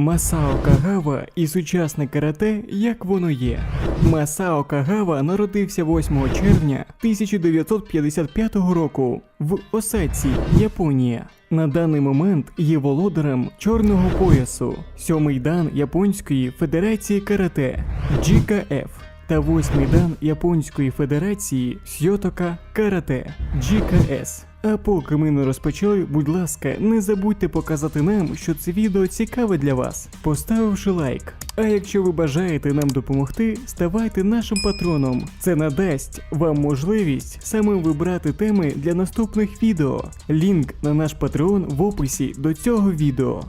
Масао Кагава і сучасне карате, як воно є. Масао Кагава народився 8 червня 1955 року в Осаці, Японія. На даний момент є володарем чорного поясу, сьомий дан Японської Федерації карате GKF та восьмий дан Японської Федерації Сьотока Карате GKS. А поки ми не розпочали, будь ласка, не забудьте показати нам, що це відео цікаве для вас, поставивши лайк. А якщо ви бажаєте нам допомогти, ставайте нашим патроном. Це надасть вам можливість саме вибрати теми для наступних відео. Лінк на наш патреон в описі до цього відео.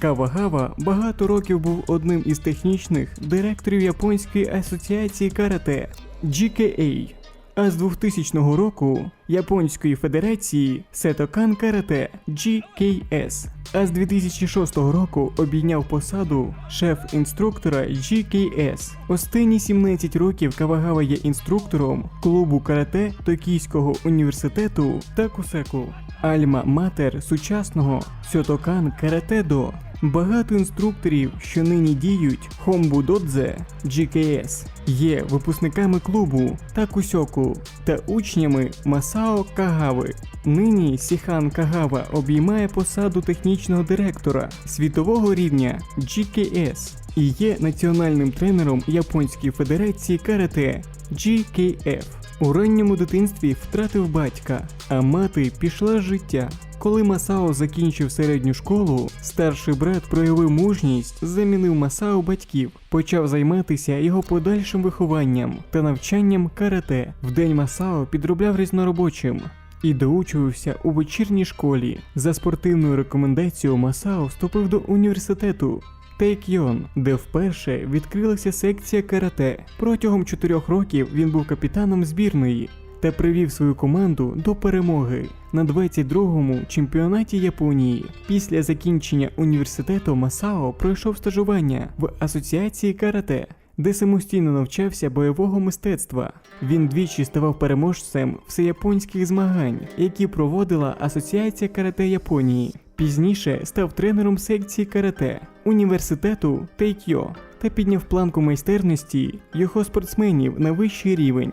Кавагава багато років був одним із технічних директорів Японської асоціації карате GKA, а з 2000 року Японської федерації Сетокан Карате GKS, а з 2006 року обійняв посаду шеф-інструктора GKS. Останні 17 років Кавагава є інструктором клубу карате Токійського університету Такусеку. Альма-матер сучасного Сьотокан Карате-до. Багато інструкторів, що нині діють Хомбудодзе GKS, є випускниками клубу Такусьоку та учнями Масао Кагави. Нині Сіхан Кагава обіймає посаду технічного директора світового рівня GKS і є національним тренером Японської федерації карате GKF. У ранньому дитинстві втратив батька, а мати пішла з життя. Коли Масао закінчив середню школу, старший брат проявив мужність, замінив Масао батьків, почав займатися його подальшим вихованням та навчанням карате. Вдень Масао підробляв різноробочим і доучувався у вечірній школі. За спортивною рекомендацією Масао вступив до університету Тейкйон, де вперше відкрилася секція карате. Протягом чотирьох років він був капітаном збірної та привів свою команду до перемоги на 22-му чемпіонаті Японії. Після закінчення університету Масао пройшов стажування в асоціації карате. Де самостійно навчався бойового мистецтва. Він двічі ставав переможцем всеяпонських змагань, які проводила Асоціація карате Японії. Пізніше став тренером секції карате університету Тейкьо та підняв планку майстерності його спортсменів на вищий рівень.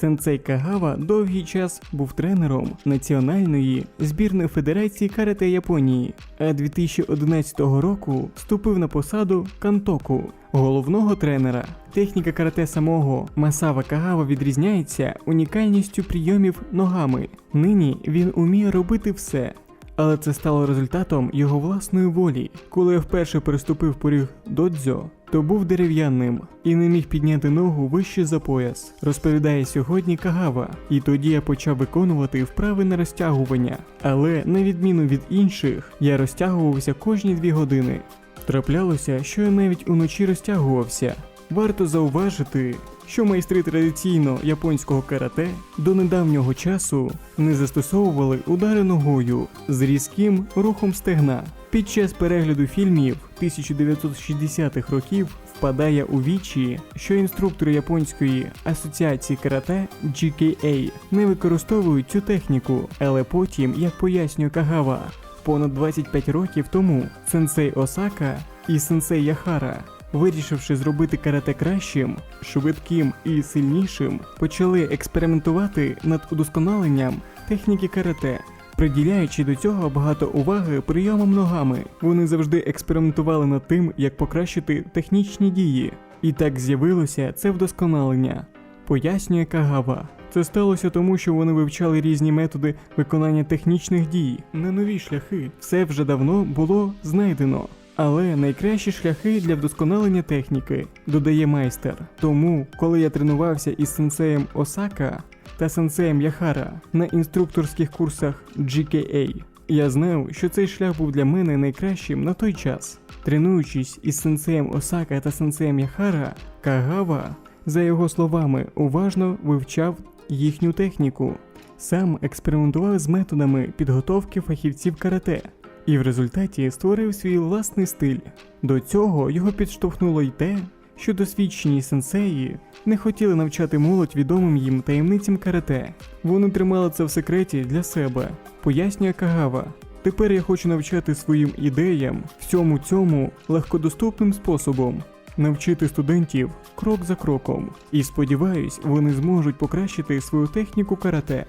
Сенсей Кагава довгий час був тренером Національної збірної федерації карате Японії, а 2011 року вступив на посаду Кантоку, головного тренера. Техніка карате самого Масава Кагава відрізняється унікальністю прийомів ногами. Нині він уміє робити все. Але це стало результатом його власної волі. Коли я вперше переступив поріг додзьо, то був дерев'яним і не міг підняти ногу вище за пояс, розповідає сьогодні Кагава. І тоді я почав виконувати вправи на розтягування. Але на відміну від інших, я розтягувався кожні дві години. Траплялося, що я навіть уночі розтягувався. Варто зауважити, що майстри традиційно японського карате до недавнього часу не застосовували удари ногою з різким рухом стегна. Під час перегляду фільмів 1960-х років впадає у вічі, що інструктори японської асоціації карате GKA не використовують цю техніку, але потім, як пояснює Кагава, понад 25 років тому сенсей Осака і сенсей Яхара вирішивши зробити карате кращим, швидким і сильнішим, почали експериментувати над удосконаленням техніки карате. Приділяючи до цього багато уваги прийомам ногами, вони завжди експериментували над тим, як покращити технічні дії. І так з'явилося це вдосконалення, пояснює Кагава. Це сталося тому, що вони вивчали різні методи виконання технічних дій на нові шляхи. Все вже давно було знайдено. Але найкращі шляхи для вдосконалення техніки додає майстер. Тому, коли я тренувався із сенсеєм Осака та сенсеєм Яхара на інструкторських курсах GKA, я знав, що цей шлях був для мене найкращим на той час. Тренуючись із сенсеєм Осака та сенсеєм Яхара, Кагава, за його словами, уважно вивчав їхню техніку. Сам експериментував з методами підготовки фахівців карате і в результаті створив свій власний стиль. До цього його підштовхнуло й те, що досвідчені сенсеї не хотіли навчати молодь відомим їм таємницям карате. Вони тримали це в секреті для себе, пояснює Кагава. Тепер я хочу навчати своїм ідеям всьому цьому легкодоступним способом, навчити студентів крок за кроком. І сподіваюсь, вони зможуть покращити свою техніку карате.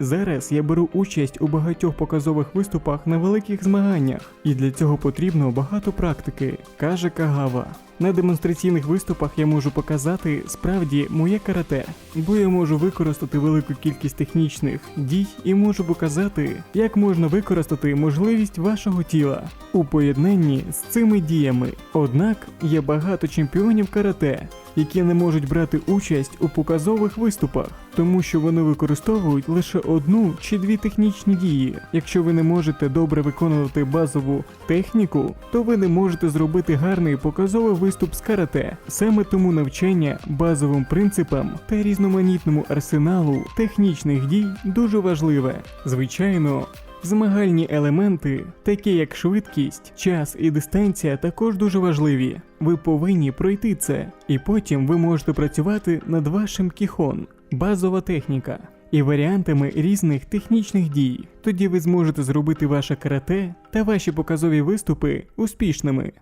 Зараз я беру участь у багатьох показових виступах на великих змаганнях, і для цього потрібно багато практики, каже Кагава. На демонстраційних виступах я можу показати справді моє карате, бо я можу використати велику кількість технічних дій і можу показати, як можна використати можливість вашого тіла у поєднанні з цими діями. Однак є багато чемпіонів карате, які не можуть брати участь у показових виступах, тому що вони використовують лише одну чи дві технічні дії. Якщо ви не можете добре виконувати базову техніку, то ви не можете зробити гарний показовий виступ з карате. Саме тому навчання базовим принципам та різноманітному арсеналу технічних дій дуже важливе. Звичайно, Змагальні елементи, такі як швидкість, час і дистанція, також дуже важливі. Ви повинні пройти це, і потім ви можете працювати над вашим кіхон, базова техніка, і варіантами різних технічних дій. Тоді ви зможете зробити ваше карате та ваші показові виступи успішними.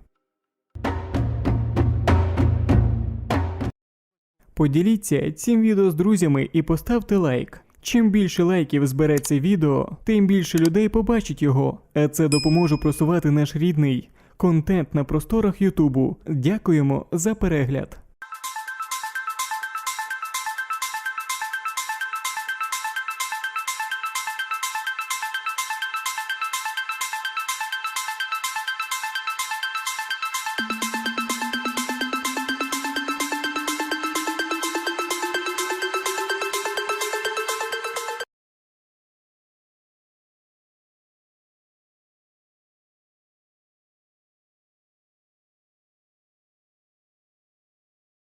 Поділіться цим відео з друзями і поставте лайк. Чим більше лайків збере це відео, тим більше людей побачить його, а це допоможе просувати наш рідний контент на просторах Ютубу. Дякуємо за перегляд.